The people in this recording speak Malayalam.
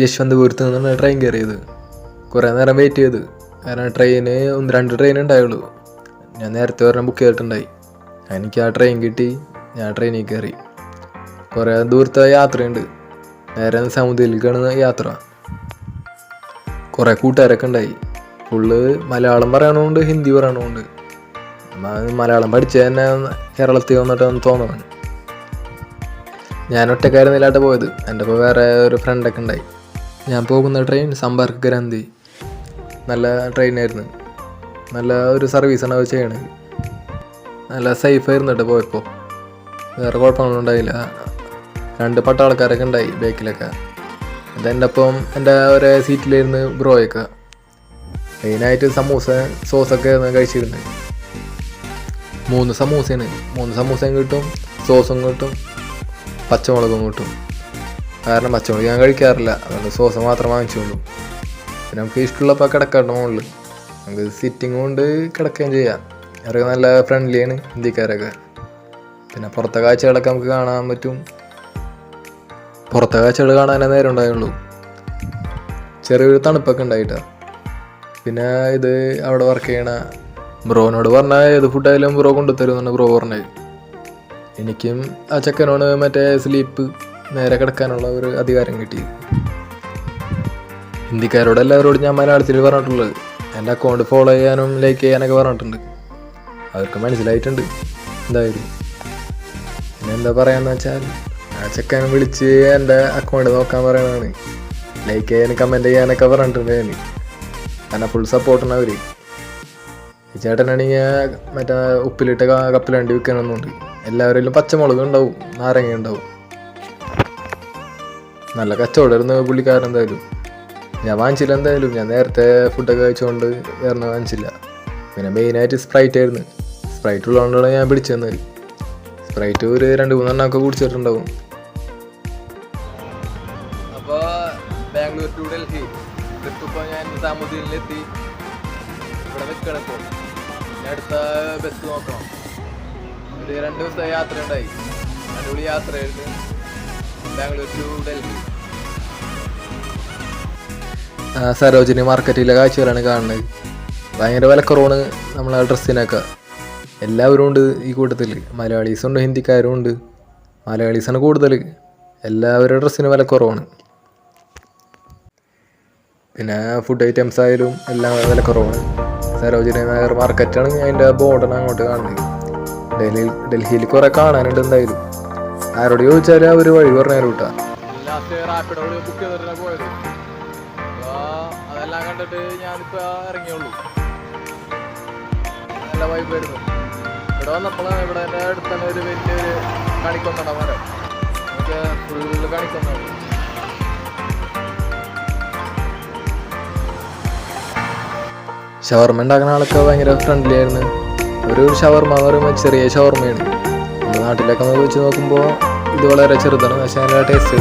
യശ്വന്തപുരത്ത് നിന്നാണ് ട്രെയിൻ കയറിയത് കുറേ നേരം വെയിറ്റ് ചെയ്ത്. കാരണം ട്രെയിന് ഒന്ന് രണ്ട് ട്രെയിൻ ഉണ്ടായുള്ളൂ. ഞാൻ നേരത്തെ ഒരെണ്ണം ബുക്ക് ചെയ്തിട്ടുണ്ടായി എനിക്ക് ആ ട്രെയിൻ കിട്ടി. ഞാൻ ട്രെയിനിൽ കയറി കുറേ. ദൂരത്തെ യാത്രയുണ്ട്. നേരെ സമുദ്രത്തിലേക്കാണ് യാത്ര. കുറേ കൂട്ടുകാരൊക്കെ ഉണ്ടായി. ഫുള്ള് മലയാളം പറയണമുണ്ട് ഹിന്ദി പറയണമുണ്ട് മലയാളം പഠിച്ച തന്നെ കേരളത്തിൽ വന്നിട്ടാണ് തോന്നുന്നത് ഞാൻ ഒറ്റക്കാരുന്നില്ലാട്ട് പോയത്. എന്റെ ഇപ്പോൾ വേറെ ഒരു ഫ്രണ്ടൊക്കെ ഉണ്ടായി. ഞാൻ പോകുന്ന ട്രെയിൻ സമ്പർക്ക് ഗ്രന്ഥി നല്ല ട്രെയിനായിരുന്നു നല്ല ഒരു സർവീസാണ് അവർ ചെയ്യണത്. നല്ല സേഫായിരുന്നു കേട്ടോ പോയപ്പോൾ വേറെ കുഴപ്പങ്ങളൊന്നും ഉണ്ടായില്ല. രണ്ട് പട്ടാളക്കാരൊക്കെ ഉണ്ടായി ബാക്കിലൊക്കെ അതെന്റെ ഒപ്പം എന്റെ ഒരേ സീറ്റിലിരുന്ന് ബ്രോയൊക്കെ മെയിനായിട്ട് സമൂസ സോസൊക്കെ ആയിരുന്നു കഴിച്ചിരുന്നത്. മൂന്ന് സമൂസയാണ്. മൂന്ന് സമൂസയും കിട്ടും സോസും കിട്ടും പച്ചമുളകും കിട്ടും. കാരണം പച്ചമുളക് ഞാൻ കഴിക്കാറില്ല. അതുകൊണ്ട് സോസ് മാത്രം വാങ്ങിച്ചോളൂ പിന്നെ നമുക്ക് ഇഷ്ടമുള്ളപ്പോൾ കിടക്കാണ്ട് മുകളിൽ നമുക്ക് സിറ്റിംഗ് കൊണ്ട് കിടക്കുകയും ചെയ്യാം. അവരൊക്കെ നല്ല ഫ്രണ്ട്ലിയാണ് ഇന്ത്യക്കാരൊക്കെ. പിന്നെ പുറത്തെ കാഴ്ചകളൊക്കെ നമുക്ക് കാണാൻ പറ്റും. പുറത്തെ കാഴ്ചകൾ കാണാനേ നേരം ഉണ്ടായുള്ളൂ. ചെറിയൊരു തണുപ്പൊക്കെ ഉണ്ടായിട്ടാ. പിന്നെ ഇത് അവിടെ വർക്ക് ചെയ്യണ ബ്രോനോട് പറഞ്ഞാൽ ഏത് ഫുഡായാലും ബ്രോ കൊണ്ടുതരുമെന്നാണ് ബ്രോ പറഞ്ഞത്. എനിക്കും ആ ചെക്കനോട് മറ്റേ സ്ലീപ്പ് നേരെ കിടക്കാനുള്ള ഒരു അധികാരം കിട്ടി. ഹിന്ദിക്കാരോട് എല്ലാവരോടും ഞാൻ മലയാളത്തിൽ പറഞ്ഞിട്ടുള്ളത്. എന്റെ അക്കൗണ്ട് ഫോളോ ചെയ്യാനും ലൈക്ക് ചെയ്യാനൊക്കെ പറഞ്ഞിട്ടുണ്ട്. അവർക്ക് മനസ്സിലായിട്ടുണ്ട് എന്തായാലും. പിന്നെ എന്താ പറയാന്ന് വെച്ചാൽ ആ ചെക്കൻ വിളിച്ച് എന്റെ അക്കൗണ്ട് നോക്കാൻ പറയണതാണ് ലൈക്ക് ചെയ്യാനും കമന്റ് ചെയ്യാനൊക്കെ പറഞ്ഞിട്ടുണ്ട് ഞാൻ കാരണം ഫുൾ സപ്പോർട്ടാണ് അവർ ചേട്ടനാണെങ്കിൽ മറ്റേ ഉപ്പിലിട്ട കപ്പലണ്ടി വിൽക്കണമെന്നുണ്ട്. എല്ലാവരിലും പച്ചമുളക് ഉണ്ടാവും നാരങ്ങ ഉണ്ടാവും. നല്ല കച്ചവടമായിരുന്നു പുള്ളിക്കാരൻ എന്തായാലും. ഞാൻ വാങ്ങിച്ചില്ല എന്തായാലും. ഞാൻ നേരത്തെ ഫുഡൊക്കെ കഴിച്ചുകൊണ്ട് വേറെ വാങ്ങിച്ചില്ല. പിന്നെ മെയിനായിട്ട് സ്പ്രൈറ്റ് ആയിരുന്നു. സ്പ്രൈറ്റ് ഉള്ളതുകൊണ്ടാണ് ഞാൻ പിടിച്ചു തന്നത് സ്പ്രൈറ്റ് ഒരു രണ്ട് മൂന്നെണ്ണമൊക്കെ കുടിച്ചിട്ടുണ്ടാവും. അപ്പോൾ ബാംഗ്ലൂർ ടു ഡൽഹി. ഞാൻ സാമുദ്രിയിലെത്തി ഇവിടെ നിൽക്കണം അടുത്ത ബസ് നോക്കണം. ഒരു രണ്ട് ദിവസത്തെ യാത്ര ഉണ്ടായി അടിപൊളി യാത്രയായിരുന്നു. ഡൽഹി സരോജിനി മാർക്കറ്റിലെ കാഴ്ചകളാണ് കാണുന്നത്. ഭയങ്കര വിലക്കുറവാണ് നമ്മളെ ഡ്രസ്സിനൊക്കെ എല്ലാവരും ഉണ്ട് ഈ കൂട്ടത്തിൽ മലയാളീസും ഉണ്ട് ഹിന്ദിക്കാരും ഉണ്ട്. മലയാളീസാണ് കൂടുതൽ എല്ലാവരുടെ ഡ്രസ്സിന് വിലക്കുറവാണ്. പിന്നെ ഫുഡ് ഐറ്റംസ് ആയാലും എല്ലാം വിലക്കുറവാണ്. സരോജിനി നഗർ മാർക്കറ്റാണ് അതിന്റെ ബോർഡാണ് അങ്ങോട്ട് കാണുന്നത്. ഡൽഹിയിൽ ഡൽഹിയിൽ കുറേ കാണാനുണ്ട് എന്തായാലും. ആരോട് ചോദിച്ചാൽ അവർ വഴി പറഞ്ഞു കിട്ടാ. ലാസ്റ്റ് റാപ്പിഡോട് ബുക്ക് ചെയ്തിട്ടാണ് പോയത്. അതെല്ലാം കണ്ടിട്ട് ഞാനിപ്പോൾ ഇറങ്ങിയുള്ളൂ. നല്ല വൈബ് വരുന്നു ഇവിടെ വന്നപ്പോഴാണ് ഇവിടെ എന്റെ അടുത്ത് തന്നെ ഒരു വലിയൊരു മരം ഫുള്ള് ഷവർമ ഉണ്ടാക്കുന്ന ആളൊക്കെ ഭയങ്കര ഫ്രണ്ട്ലി ആയിരുന്നു. ഒരു ഷവർമ എന്ന് പറയുമ്പോൾ ചെറിയ ഷവർമയാണ്. നമ്മുടെ നാട്ടിലൊക്കെ വെച്ച് നോക്കുമ്പോൾ ഇത് വളരെ ചെറുതാണ് പക്ഷേ നല്ല ടേസ്റ്റ്